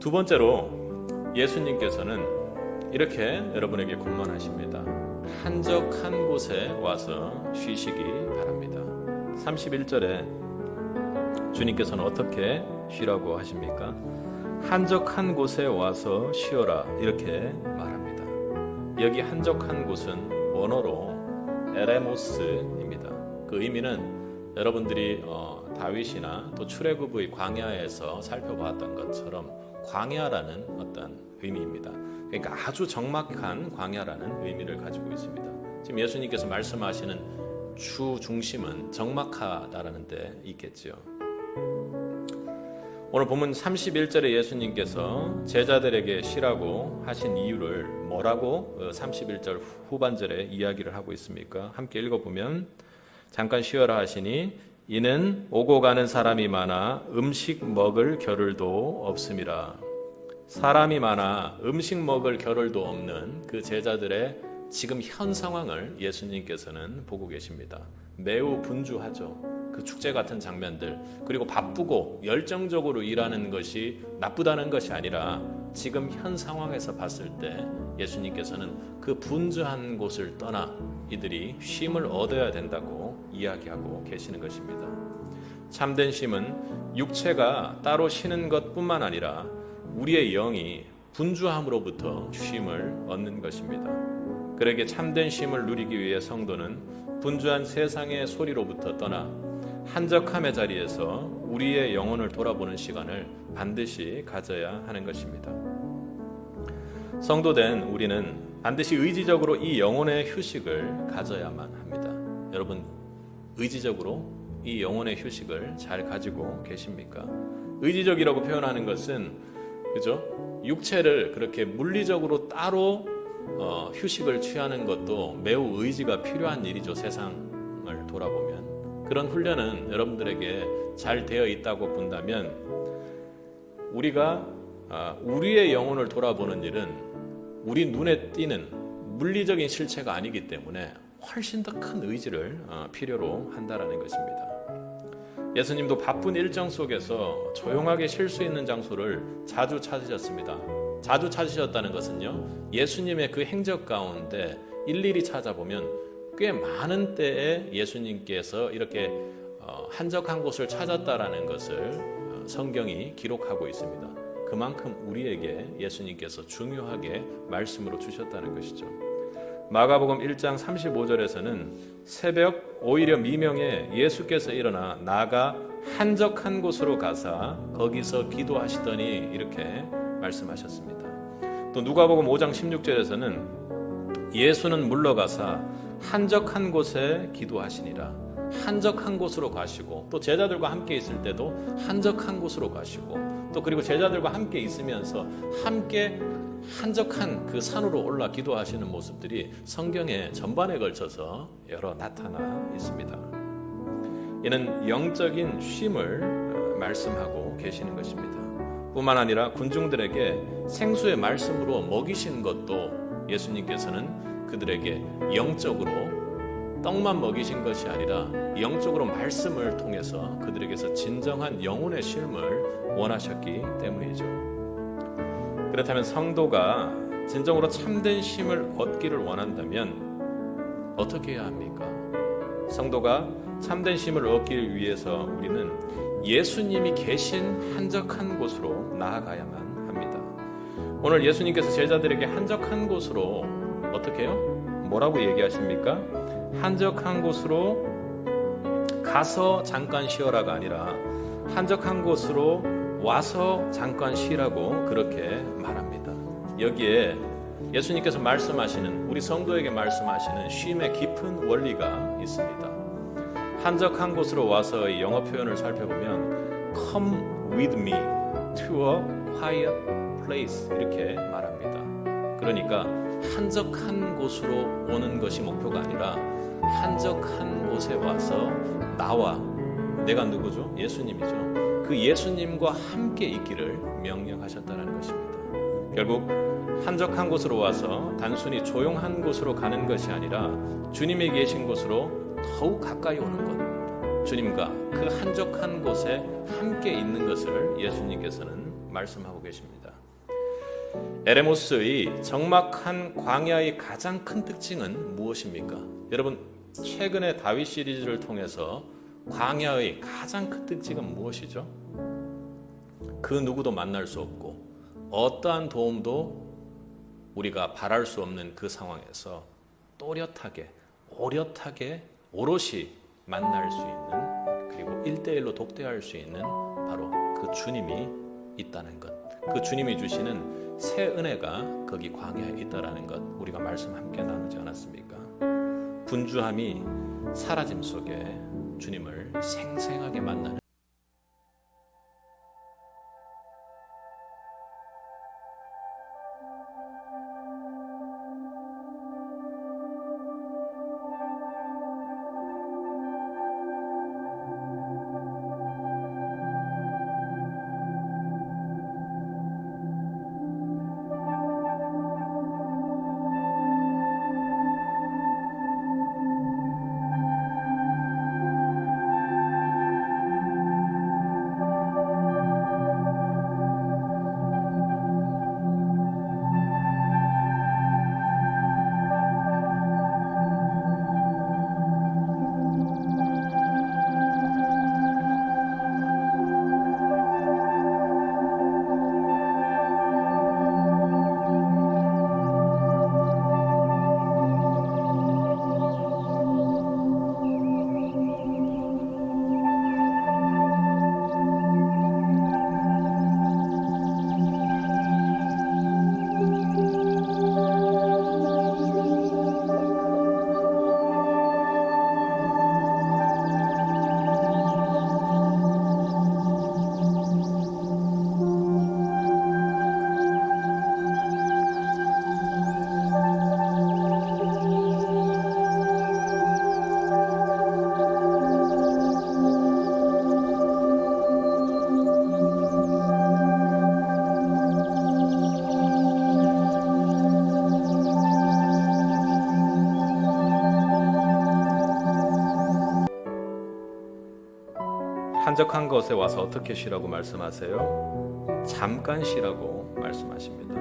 두 번째로 예수님께서는 이렇게 여러분에게 권면하십니다. 한적한 곳에 와서 쉬시기 바랍니다. 31절에 주님께서는 어떻게 쉬라고 하십니까? 한적한 곳에 와서 쉬어라 이렇게 말합니다. 여기 한적한 곳은 원어로 에레모스입니다. 그 의미는 여러분들이 어, 다윗이나 또 출애굽의 광야에서 살펴보았던 것처럼 광야라는 어떤 의미입니다. 그러니까 아주 적막한 광야라는 의미를 가지고 있습니다. 지금 예수님께서 말씀하시는 주 중심은 적막하다라는 데 있겠지요. 오늘 본문 31절에 예수님께서 제자들에게 쉬라고 하신 이유를 뭐라고 31절 후반절에 이야기를 하고 있습니까? 함께 읽어보면 잠깐 쉬어라 하시니 이는 오고 가는 사람이 많아 음식 먹을 겨를도 없음이라. 사람이 많아 음식 먹을 겨를도 없는 그 제자들의 지금 현 상황을 예수님께서는 보고 계십니다. 매우 분주하죠. 그 축제 같은 장면들 그리고 바쁘고 열정적으로 일하는 것이 나쁘다는 것이 아니라 지금 현 상황에서 봤을 때 예수님께서는 그 분주한 곳을 떠나 이들이 쉼을 얻어야 된다고 이야기하고 계시는 것입니다. 참된 쉼은 육체가 따로 쉬는 것 뿐만 아니라 우리의 영이 분주함으로부터 쉼을 얻는 것입니다. 그러게 참된 쉼을 누리기 위해 성도는 분주한 세상의 소리로부터 떠나 한적함의 자리에서 우리의 영혼을 돌아보는 시간을 반드시 가져야 하는 것입니다. 성도된 우리는 반드시 의지적으로 이 영혼의 휴식을 가져야만 합니다. 여러분, 의지적으로 이 영혼의 휴식을 잘 가지고 계십니까? 의지적이라고 표현하는 것은 그죠? 육체를 그렇게 물리적으로 따로 어, 휴식을 취하는 것도 매우 의지가 필요한 일이죠. 세상을 돌아보면 그런 훈련은 여러분들에게 잘 되어 있다고 본다면 우리가 아, 우리의 영혼을 돌아보는 일은 우리 눈에 띄는 물리적인 실체가 아니기 때문에 훨씬 더 큰 의지를 어, 필요로 한다라는 것입니다. 예수님도 바쁜 일정 속에서 조용하게 쉴 수 있는 장소를 자주 찾으셨습니다. 자주 찾으셨다는 것은요, 예수님의 그 행적 가운데 일일이 찾아보면 꽤 많은 때에 예수님께서 이렇게 어, 한적한 곳을 찾았다라는 것을 어, 성경이 기록하고 있습니다. 그만큼 우리에게 예수님께서 중요하게 말씀으로 주셨다는 것이죠. 마가복음 1장 35절에서는 새벽 오히려 미명에 예수께서 일어나 나가 한적한 곳으로 가사 거기서 기도하시더니 이렇게 말씀하셨습니다. 또 누가복음 5장 16절에서는 예수는 물러가사 한적한 곳에 기도하시니라. 한적한 곳으로 가시고 또 제자들과 함께 있을 때도 한적한 곳으로 가시고 또 그리고 제자들과 함께 있으면서 함께 한적한 그 산으로 올라 기도하시는 모습들이 성경의 전반에 걸쳐서 여러 나타나 있습니다. 이는 영적인 쉼을 말씀하고 계시는 것입니다. 뿐만 아니라 군중들에게 생수의 말씀으로 먹이신 것도 예수님께서는 그들에게 영적으로 떡만 먹이신 것이 아니라 영적으로 말씀을 통해서 그들에게서 진정한 영혼의 쉼을 원하셨기 때문이죠. 그렇다면 성도가 진정으로 참된 쉼을 얻기를 원한다면 어떻게 해야 합니까? 성도가 참된 쉼을 얻기 위해서 우리는 예수님이 계신 한적한 곳으로 나아가야만 합니다. 오늘 예수님께서 제자들에게 한적한 곳으로 어떻게 해요? 뭐라고 얘기하십니까? 한적한 곳으로 가서 잠깐 쉬어라가 아니라 한적한 곳으로 와서 잠깐 쉬라고 그렇게 말합니다. 여기에 예수님께서 말씀하시는 우리 성도에게 말씀하시는 쉼의 깊은 원리가 있습니다. 한적한 곳으로 와서의 영어 표현을 살펴보면 come with me to a quiet place 이렇게 말합니다. 그러니까 한적한 곳으로 오는 것이 목표가 아니라 한적한 곳에 와서 나와 내가 누구죠? 예수님이죠. 그 예수님과 함께 있기를 명령하셨다는 것입니다. 결국 한적한 곳으로 와서 단순히 조용한 곳으로 가는 것이 아니라 주님이 계신 곳으로 더욱 가까이 오는 것. 주님과 그 한적한 곳에 함께 있는 것을 예수님께서는 말씀하고 계십니다. 에레모스의 적막한 광야의 가장 큰 특징은 무엇입니까? 여러분 최근에 다윗 시리즈를 통해서 광야의 가장 큰 특징은 무엇이죠? 그 누구도 만날 수 없고 어떠한 도움도 우리가 바랄 수 없는 그 상황에서 또렷하게 오렷하게 오롯이 만날 수 있는 그리고 일대일로 독대할 수 있는 바로 그 주님이 있다는 것. 그 주님이 주시는 새 은혜가 거기 광야에 있다라는 것 우리가 말씀 함께 나누지 않았습니까? 분주함이 사라짐 속에 주님을 생생하게 만나는 한적한 것에 와서 어떻게 쉬라고 말씀하세요? 잠깐 쉬라고 말씀하십니다.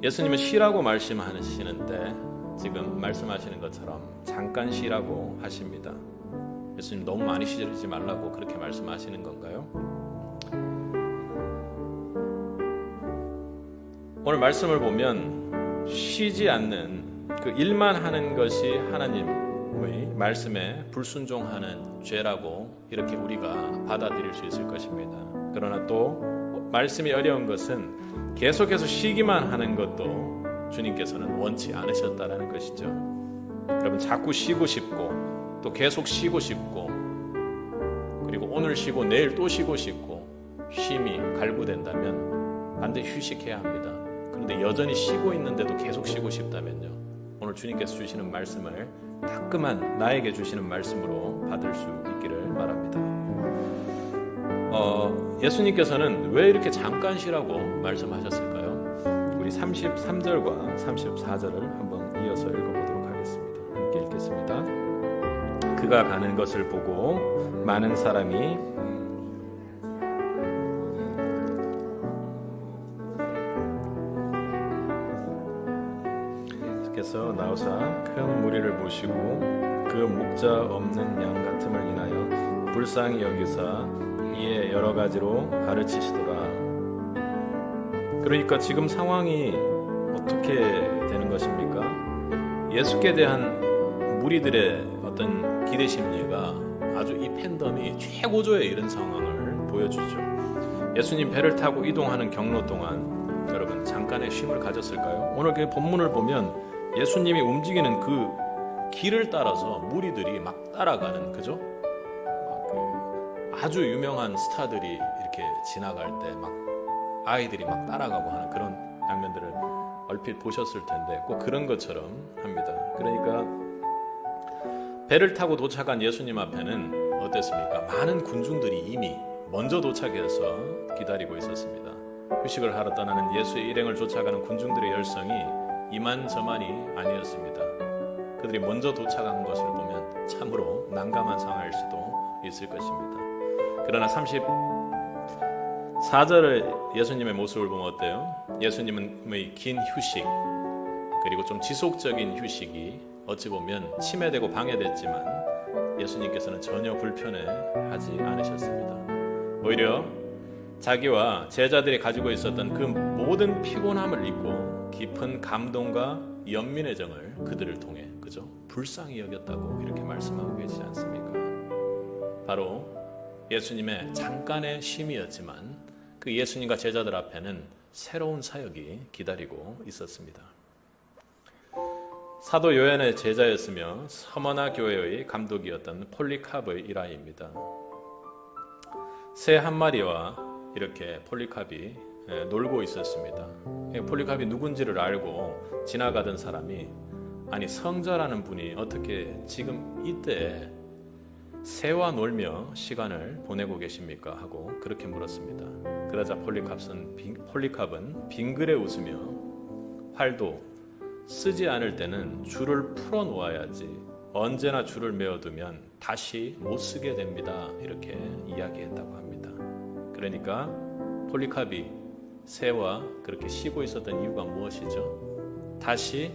예수님은 쉬라고 말씀하시는데 지금 말씀하시는 것처럼 잠깐 쉬라고 하십니다. 예수님 너무 많이 쉬지 말라고 그렇게 말씀하시는 건가요? 오늘 말씀을 보면 쉬지 않는 그 일만 하는 것이 하나님의 말씀에 불순종하는 죄라고 이렇게 우리가 받아들일 수 있을 것입니다. 그러나 또 말씀이 어려운 것은 계속해서 쉬기만 하는 것도 주님께서는 원치 않으셨다라는 것이죠. 여러분 자꾸 쉬고 싶고 또 계속 쉬고 싶고 그리고 오늘 쉬고 내일 또 쉬고 싶고 쉼이 갈구된다면 반드시 휴식해야 합니다. 그런데 여전히 쉬고 있는데도 계속 쉬고 싶다면요. 오늘 주님께서 주시는 말씀을 따끔한 나에게 주시는 말씀으로 받을 수 있기를 바랍니다. 어, 예수님께서는 왜 이렇게 잠깐 쉬라고 말씀하셨을까요? 우리 33절과 34절을 한번 이어서 읽어보도록 하겠습니다. 함께 읽겠습니다. 그가 가는 것을 보고 많은 사람이 나오사 큰 무리를 보시고 그 목자 없는 양 같음을 인하여 불쌍히 여기사 이에 여러 가지로 가르치시더라. 그러니까 지금 상황이 어떻게 되는 것입니까? 예수께 대한 무리들의 어떤 기대 심리가 아주 이 팬덤이 최고조에 이른 상황을 보여주죠. 예수님 배를 타고 이동하는 경로 동안 여러분 잠깐의 쉼을 가졌을까요? 오늘 그 본문을 보면 예수님이 움직이는 그 길을 따라서 무리들이 막 따라가는 그죠? 그 아주 유명한 스타들이 이렇게 지나갈 때 막 아이들이 막 따라가고 하는 그런 장면들을 얼핏 보셨을 텐데 꼭 그런 것처럼 합니다. 그러니까 배를 타고 도착한 예수님 앞에는 어땠습니까? 많은 군중들이 이미 먼저 도착해서 기다리고 있었습니다. 휴식을 하러 떠나는 예수의 일행을 쫓아가는 군중들의 열성이 이만저만이 아니었습니다. 그들이 먼저 도착한 것을 보면 참으로 난감한 상황일 수도 있을 것입니다. 그러나 4절의 예수님의 모습을 보면 어때요? 예수님의 긴 휴식 그리고 좀 지속적인 휴식이 어찌 보면 침해되고 방해됐지만 예수님께서는 전혀 불편해하지 않으셨습니다. 오히려 자기와 제자들이 가지고 있었던 그 모든 피곤함을 잊고 깊은 감동과 연민의 정을 그들을 통해 그죠 불쌍히 여겼다고 이렇게 말씀하고 계시지 않습니까? 바로 예수님의 잠깐의 쉼이었지만 그 예수님과 제자들 앞에는 새로운 사역이 기다리고 있었습니다. 사도 요한의 제자였으며 서머나 교회의 감독이었던 폴리캅의 일화입니다. 새 한 마리와 이렇게 폴리캅이 예, 놀고 있었습니다. 예, 폴리캅이 누군지를 알고 지나가던 사람이 아니 성자라는 분이 어떻게 지금 이때 새와 놀며 시간을 보내고 계십니까? 하고 그렇게 물었습니다. 그러자 폴리캅은, 빙, 폴리캅은 빙그레 웃으며 활도 쓰지 않을 때는 줄을 풀어 놓아야지 언제나 줄을 메어두면 다시 못 쓰게 됩니다. 이렇게 이야기했다고 합니다. 그러니까 폴리캅이 새와 그렇게 쉬고 있었던 이유가 무엇이죠? 다시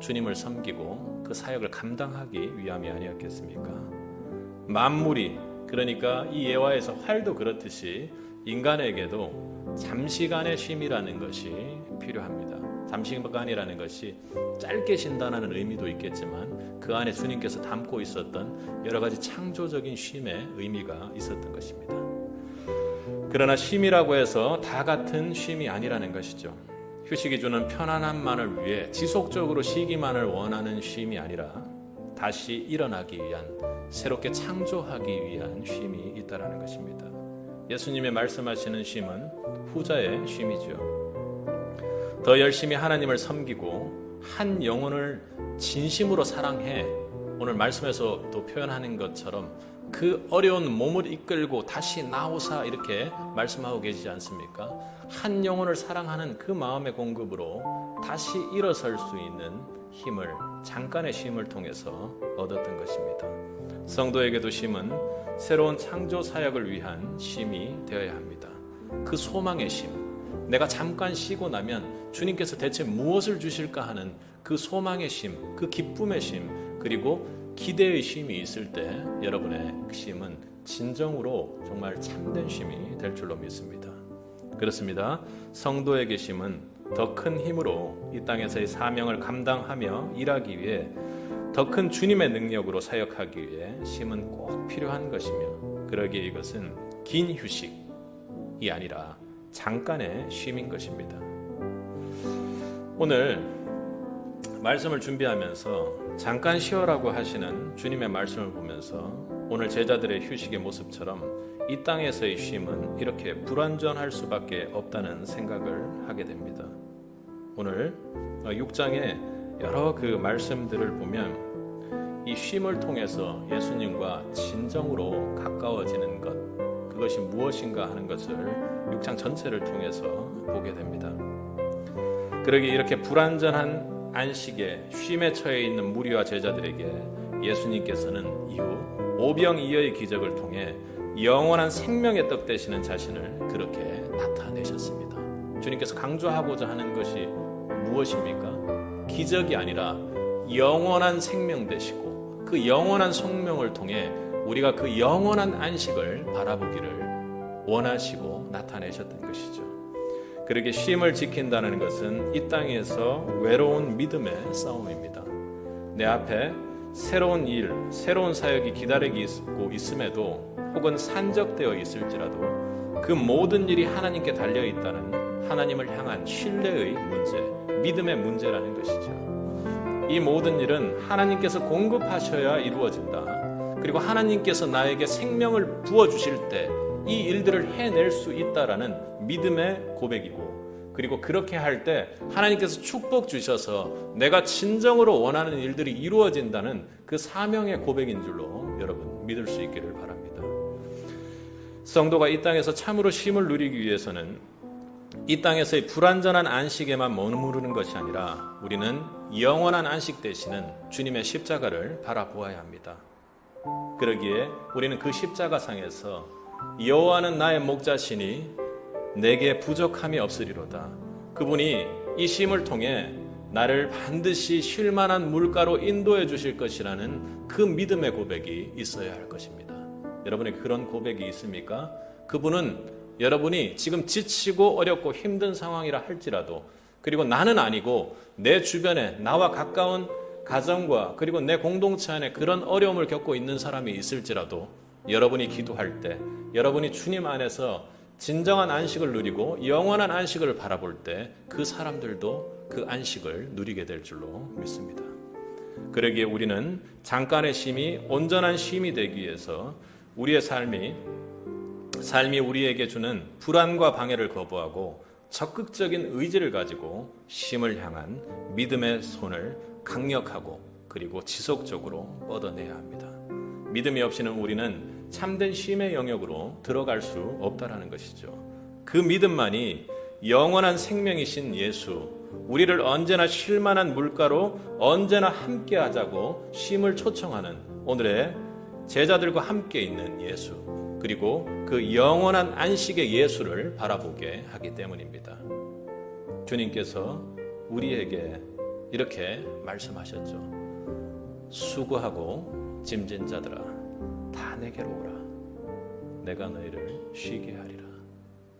주님을 섬기고 그 사역을 감당하기 위함이 아니었겠습니까? 만물이 그러니까 이 예화에서 활도 그렇듯이 인간에게도 잠시간의 쉼이라는 것이 필요합니다. 잠시간이라는 것이 짧게 쉰다는 의미도 있겠지만 그 안에 주님께서 담고 있었던 여러 가지 창조적인 쉼의 의미가 있었던 것입니다. 그러나 쉼이라고 해서 다 같은 쉼이 아니라는 것이죠. 휴식이 주는 편안함만을 위해 지속적으로 쉬기만을 원하는 쉼이 아니라 다시 일어나기 위한 새롭게 창조하기 위한 쉼이 있다라는 것입니다. 예수님의 말씀하시는 쉼은 후자의 쉼이죠. 더 열심히 하나님을 섬기고 한 영혼을 진심으로 사랑해 오늘 말씀에서도 표현하는 것처럼 그 어려운 몸을 이끌고 다시 나오사 이렇게 말씀하고 계시지 않습니까? 한 영혼을 사랑하는 그 마음의 공급으로 다시 일어설 수 있는 힘을 잠깐의 쉼을 통해서 얻었던 것입니다. 성도에게도 쉼은 새로운 창조 사역을 위한 쉼이 되어야 합니다. 그 소망의 쉼, 내가 잠깐 쉬고 나면 주님께서 대체 무엇을 주실까 하는 그 소망의 심, 그 기쁨의 심, 그리고 기대의 심이 있을 때 여러분의 심은 진정으로 정말 참된 심이 될 줄로 믿습니다. 그렇습니다. 성도에게 심은 더 큰 힘으로 이 땅에서의 사명을 감당하며 일하기 위해 더 큰 주님의 능력으로 사역하기 위해 심은 꼭 필요한 것이며 그러기에 이것은 긴 휴식이 아니라 잠깐의 쉼인 것입니다. 오늘 말씀을 준비하면서 잠깐 쉬어라고 하시는 주님의 말씀을 보면서 오늘 제자들의 휴식의 모습처럼 이 땅에서의 쉼은 이렇게 불완전할 수밖에 없다는 생각을 하게 됩니다. 오늘 6장의 여러 그 말씀들을 보면 이 쉼을 통해서 예수님과 진정으로 가까워지는 것, 그것이 무엇인가 하는 것을 6장 전체를 통해서 보게 됩니다. 그러기 이렇게 불완전한 안식에 쉼에 처해 있는 무리와 제자들에게 예수님께서는 이후 오병이어의 기적을 통해 영원한 생명의 떡 되시는 자신을 그렇게 나타내셨습니다. 주님께서 강조하고자 하는 것이 무엇입니까? 기적이 아니라 영원한 생명 되시고 그 영원한 생명을 통해 우리가 그 영원한 안식을 바라보기를 원하시고 나타내셨던 것이죠. 그렇게 쉼을 지킨다는 것은 이 땅에서 외로운 믿음의 싸움입니다. 내 앞에 새로운 일, 새로운 사역이 기다리고 있음에도 혹은 산적되어 있을지라도 그 모든 일이 하나님께 달려 있다는 하나님을 향한 신뢰의 문제, 믿음의 문제라는 것이죠. 이 모든 일은 하나님께서 공급하셔야 이루어진다. 그리고 하나님께서 나에게 생명을 부어 주실 때 이 일들을 해낼 수 있다라는 믿음의 고백이고 그리고 그렇게 할 때 하나님께서 축복 주셔서 내가 진정으로 원하는 일들이 이루어진다는 그 사명의 고백인 줄로 여러분 믿을 수 있기를 바랍니다. 성도가 이 땅에서 참으로 쉼을 누리기 위해서는 이 땅에서의 불완전한 안식에만 머무르는 것이 아니라 우리는 영원한 안식 되시는 주님의 십자가를 바라보아야 합니다. 그러기에 우리는 그 십자가상에서 여호와는 나의 목자시니 내게 부족함이 없으리로다. 그분이 이 쉼을 통해 나를 반드시 쉴 만한 물가로 인도해 주실 것이라는 그 믿음의 고백이 있어야 할 것입니다. 여러분의 그런 고백이 있습니까? 그분은 여러분이 지금 지치고 어렵고 힘든 상황이라 할지라도 그리고 나는 아니고 내 주변에 나와 가까운 가정과 그리고 내 공동체 안에 그런 어려움을 겪고 있는 사람이 있을지라도 여러분이 기도할 때 여러분이 주님 안에서 진정한 안식을 누리고 영원한 안식을 바라볼 때 그 사람들도 그 안식을 누리게 될 줄로 믿습니다. 그러기에 우리는 잠깐의 쉼이 온전한 쉼이 되기 위해서 우리의 삶이 삶이 우리에게 주는 불안과 방해를 거부하고 적극적인 의지를 가지고 쉼을 향한 믿음의 손을 강력하고 그리고 지속적으로 뻗어내야 합니다. 믿음이 없이는 우리는 참된 쉼의 영역으로 들어갈 수 없다라는 것이죠. 그 믿음만이 영원한 생명이신 예수, 우리를 언제나 쉴만한 물가로 언제나 함께 하자고 쉼을 초청하는 오늘의 제자들과 함께 있는 예수, 그리고 그 영원한 안식의 예수를 바라보게 하기 때문입니다. 주님께서 우리에게 이렇게 말씀하셨죠. 수고하고 짐진 자들아, 다 내게로 오라. 내가 너희를 쉬게 하리라.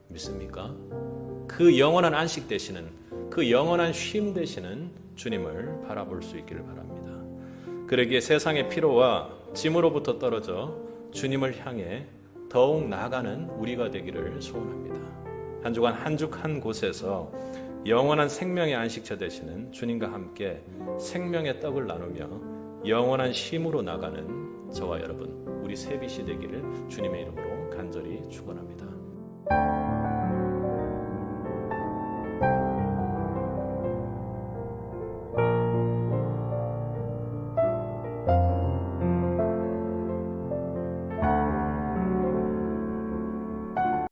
믿습니까? 그 영원한 안식 되시는, 그 영원한 쉼 되시는 주님을 바라볼 수 있기를 바랍니다. 그러기에 세상의 피로와 짐으로부터 떨어져 주님을 향해 더욱 나아가는 우리가 되기를 소원합니다. 한 주간 한주한 곳에서 영원한 생명의 안식처 되시는 주님과 함께 생명의 떡을 나누며 영원한 쉼으로 나가는 저와 여러분 우리 세비시 되기를 주님의 이름으로 간절히 축원합니다.